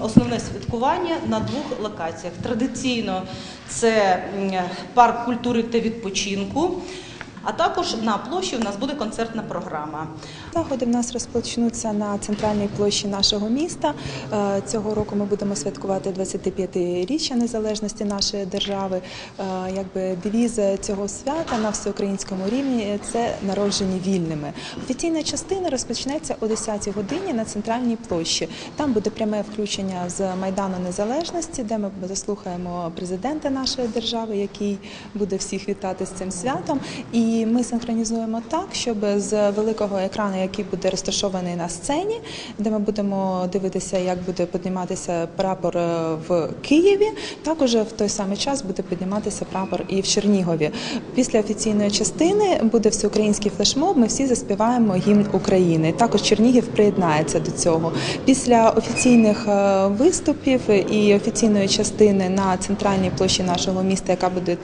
Основне святкування на двох локаціях. Традиційно це парк культури та відпочинку, а також на площі у нас буде концертна програма. Заходи в нас розпочнуться на центральній площі нашого міста. Е, Цього року ми будемо святкувати 25-річчя незалежності нашої держави. Е, Якби девіз цього свята на всеукраїнському рівні це народжені вільними. Офіційна частина розпочнеться о 10-й годині на центральній площі. Там буде пряме включення з Майдану Незалежності, де ми заслухаємо президента нашої держави, який буде всіх вітати з цим святом. І ми синхронізуємо так, щоб з великого екрану, який буде розташований на сцені, де ми будемо дивитися, як буде підніматися прапор е, в Києві. Також в той самий час буде підніматися прапор і в Чернігові. Після офіційної частини буде всеукраїнський флешмоб. Ми всі заспіваємо гімн України. Також Чернігів приєднається до цього. Після офіційних е, виступів і офіційної частини на центральній площі нашого міста, яка буде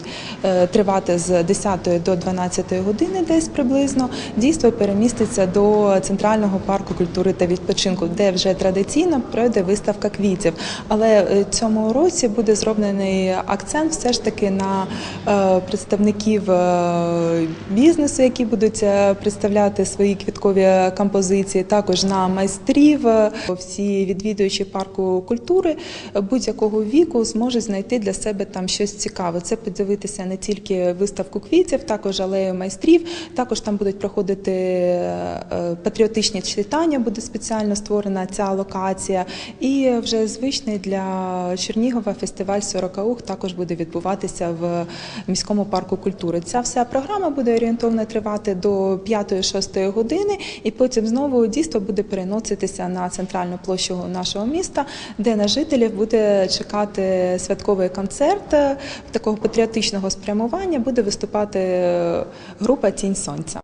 е, тривати з 10 до 12 години, десь приблизно, дійство переміститься до центрального парку культури та відпочинку, де вже традиційно пройде виставка квітів. Але е, цьому році буде зроблений акцент все ж таки на е, представників е, бізнесу, які будуть представляти свої квіткові композиції, також на майстрів. Всі відвідувачі парку культури будь-якого віку зможуть знайти для себе там щось цікаве. Це подивитися не тільки виставку квітів, також алею майстрів. Також там будуть проходити е, патріотичні читання, буде спеціально створена ця локація. І вже звичний для Чернігова фестиваль «Сорокаух» також буде відбуватися в міському парку культури. Ця вся програма буде орієнтовно тривати до 5-6 години, і потім знову дійство буде переноситися на центральну площу нашого міста, де на жителів буде чекати святковий концерт такого патріотичного спрямування. Буде виступати група Тінь Сонця.